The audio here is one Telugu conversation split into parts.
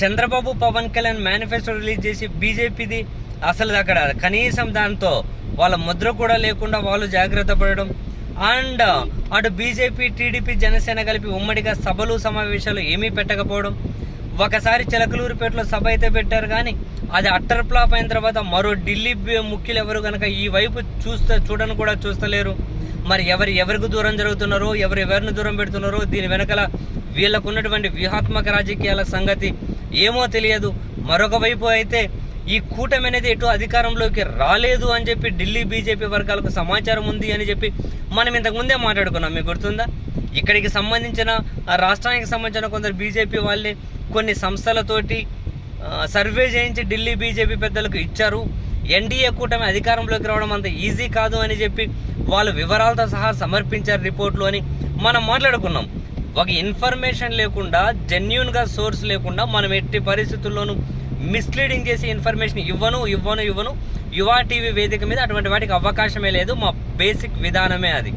చంద్రబాబు పవన్ కళ్యాణ్ మేనిఫెస్టో రిలీజ్ చేసి బీజేపీది అసలు అక్కడ కనీసం దాంతో వాళ్ళ ముద్ర కూడా లేకుండా వాళ్ళు జాగ్రత్త పడడం. అండ్ అటు బీజేపీ టీడీపీ జనసేన కలిపి ఉమ్మడిగా సభలు సమావేశాలు ఏమీ పెట్టకపోవడం. ఒకసారి చిలకలూరుపేటలో సభ అయితే పెట్టారు కానీ అది అట్టర్ ఫ్లాప్ అయిన తర్వాత మరో ఢిల్లీ ముఖ్యులు ఎవరు కనుక ఈ వైపు చూస్తే చూడని కూడా చూస్తలేరు. మరి ఎవరు ఎవరికి దూరం జరుగుతున్నారో ఎవరు ఎవరిని దూరం పెడుతున్నారో దీని వెనకల వీళ్ళకున్నటువంటి వ్యూహాత్మక రాజకీయాల సంగతి ఏమో తెలియదు. మరొక వైపు అయితే ఈ కూటమి అనేది ఎటు అధికారంలోకి రాలేదు అని చెప్పి ఢిల్లీ బీజేపీ వర్గాలకు సమాచారం ఉంది అని చెప్పి మనం ఇంతకుముందే మాట్లాడుకున్నాం. మీకు గుర్తుందా? ఇక్కడికి సంబంధించిన రాష్ట్రానికి సంబంధించిన కొందరు బీజేపీ వాళ్ళే కొన్ని సంస్థలతోటి సర్వే చేయించి ఢిల్లీ బీజేపీ పెద్దలకు ఇచ్చారు. ఎన్డీఏ కూటమి అధికారంలోకి రావడం అంత ఈజీ కాదు అని చెప్పి వాళ్ళు వివరాలతో సహా సమర్పించారు రిపోర్ట్లు అని మనం మాట్లాడుకున్నాం. ఒక ఇన్ఫర్మేషన్ లేకుండా జెన్యున్గా సోర్స్ లేకుండా మనం ఎట్టి పరిస్థితుల్లోనూ మిస్లీడింగ్ చేసి ఇన్ఫర్మేషన్ ఇవ్వను ఇవ్వను ఇవ్వను. యువా టీవీ వేదిక మీద అటువంటి వాటికి అవకాశమే లేదు. మా బేసిక్ విధానమే అది.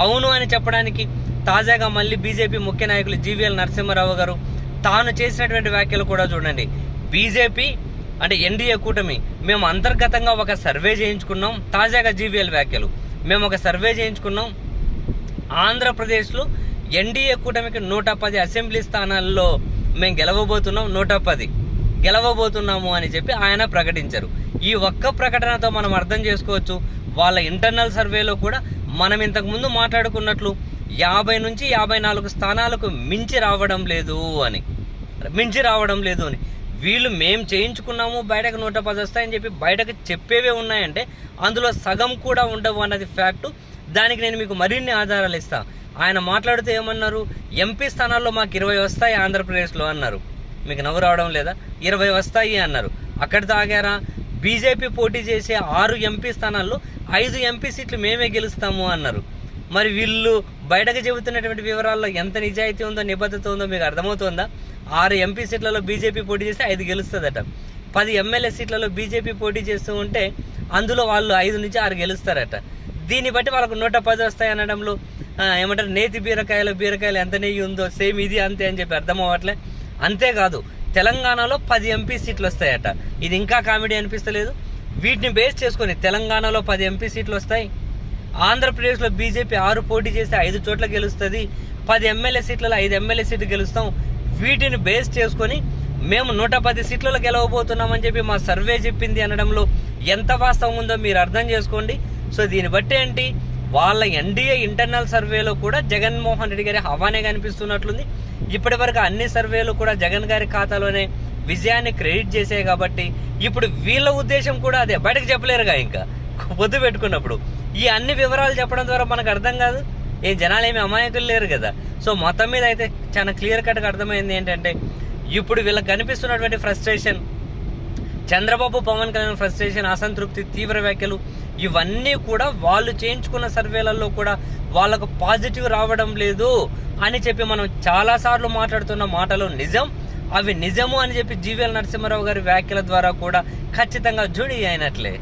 అవును అని చెప్పడానికి తాజాగా మళ్ళీ బీజేపీ ముఖ్య నాయకులు జీవీఎల్ నరసింహారావు గారు తాను చేసినటువంటి వ్యాఖ్యలు కూడా చూడండి. బీజేపీ అంటే ఎన్డీఏ కూటమి మేము అంతర్గతంగా ఒక సర్వే చేయించుకున్నాం. తాజాగా జీవీఎల్ వ్యాఖ్యలు. మేము ఒక సర్వే చేయించుకున్నాం. ఆంధ్రప్రదేశ్లో ఎన్డీఏ కూటమికి నూట పది అసెంబ్లీ స్థానాల్లో మేము గెలవబోతున్నాం నూట పది. గెలవబోతున్నాము అని చెప్పి ఆయన ప్రకటించారు. ఈ ఒక్క ప్రకటనతో మనం అర్థం చేసుకోవచ్చు వాళ్ళ ఇంటర్నల్ సర్వేలో కూడా మనం ఇంతకుముందు మాట్లాడుకున్నట్లు యాభై నుంచి యాభై నాలుగు స్థానాలకు మించి రావడం లేదు అని. మించి రావడం లేదు అని. వీళ్ళు మేము చేయించుకున్నాము బయటకు నూట పది వస్తాయని చెప్పి బయటకు చెప్పేవే ఉన్నాయంటే అందులో సగం కూడా ఉండవు అన్నది ఫ్యాక్టు. దానికి నేను మీకు మరిన్ని ఆధారాలు ఇస్తా. ఆయన మాట్లాడుతూ ఏమన్నారు? ఎంపీ స్థానాల్లో మాకు ఇరవై వస్తాయి ఆంధ్రప్రదేశ్లో అన్నారు. మీకు నవ్వు రావడం లేదా? ఇరవై వస్తాయి అన్నారు. అక్కడ తాగారా బీజేపీ పోటీ చేసే ఆరు ఎంపీ స్థానాల్లో ఐదు ఎంపీ సీట్లు మేమే గెలుస్తాము అన్నారు. మరి వీళ్ళు బయటకు చెబుతున్నటువంటి వివరాల్లో ఎంత నిజాయితీ ఉందో నిబద్ధత ఉందో మీకు అర్థమవుతుందా? ఆరు ఎంపీ సీట్లలో బీజేపీ పోటీ చేస్తే ఐదు గెలుస్తుందట. పది ఎమ్మెల్యే సీట్లలో బీజేపీ పోటీ చేస్తూ ఉంటే అందులో వాళ్ళు ఐదు నుంచి ఆరు గెలుస్తారట. దీన్ని బట్టి వాళ్ళకు నూట పది వస్తాయి అనడంలో ఏమంటారు నేతి బీరకాయలు బీరకాయలు ఎంత నెయ్యి ఉందో సేమ్ ఇది అంతే అని చెప్పి అర్థం అవ్వట్లే. అంతేకాదు తెలంగాణలో పది ఎంపీ సీట్లు వస్తాయట. ఇది ఇంకా కామెడీ అనిపిస్తలేదు. వీటిని బేస్ చేసుకొని తెలంగాణలో పది ఎంపీ సీట్లు వస్తాయి. ఆంధ్రప్రదేశ్లో బీజేపీ ఆరు పోటీ చేస్తే ఐదు చోట్ల గెలుస్తుంది. పది ఎమ్మెల్యే సీట్లలో ఐదు ఎమ్మెల్యే సీట్లు గెలుస్తాం. వీటిని బేస్ చేసుకొని మేము నూట పది సీట్లలో గెలవబోతున్నామని చెప్పి మా సర్వే చెప్పింది అనడంలో ఎంత వాస్తవం ఉందో మీరు అర్థం చేసుకోండి. సో దీన్ని బట్టి ఏంటి? వాళ్ళ ఎన్డీఏ ఇంటర్నల్ సర్వేలో కూడా జగన్మోహన్ రెడ్డి గారి హవానే కనిపిస్తున్నట్లుంది. ఇప్పటి వరకు అన్ని సర్వేలు కూడా జగన్ గారి ఖాతాలోనే విజయాన్ని క్రెడిట్ చేసాయి కాబట్టి ఇప్పుడు వీళ్ళ ఉద్దేశం కూడా అదే. బయటకు చెప్పలేరుగా ఇంకా. పొద్దు పెట్టుకున్నప్పుడు. ఈ అన్ని వివరాలు చెప్పడం ద్వారా మనకు అర్థం కాదు. ఏం జనాలు ఏమి అమాయకులు లేరు కదా. సో మొత్తం మీద అయితే చాలా క్లియర్ కట్గా అర్థమైంది ఏంటంటే ఇప్పుడు వీళ్ళకి కనిపిస్తున్నటువంటి ఫ్రస్ట్రేషన్ చంద్రబాబు పవన్ కళ్యాణ్ ఫ్రస్ట్రేషన్ అసంతృప్తి తీవ్ర వ్యాఖ్యలు ఇవన్నీ కూడా వాళ్ళు చేయించుకున్న సర్వేలలో కూడా వాళ్ళకు పాజిటివ్ రావడం లేదు అని చెప్పి మనం చాలాసార్లు మాట్లాడుతున్న మాటలు నిజం. అవి నిజము అని చెప్పి జీవీఎల్ నరసింహారావు గారి వ్యాఖ్యల ద్వారా కూడా ఖచ్చితంగా జుడి అయినట్లే.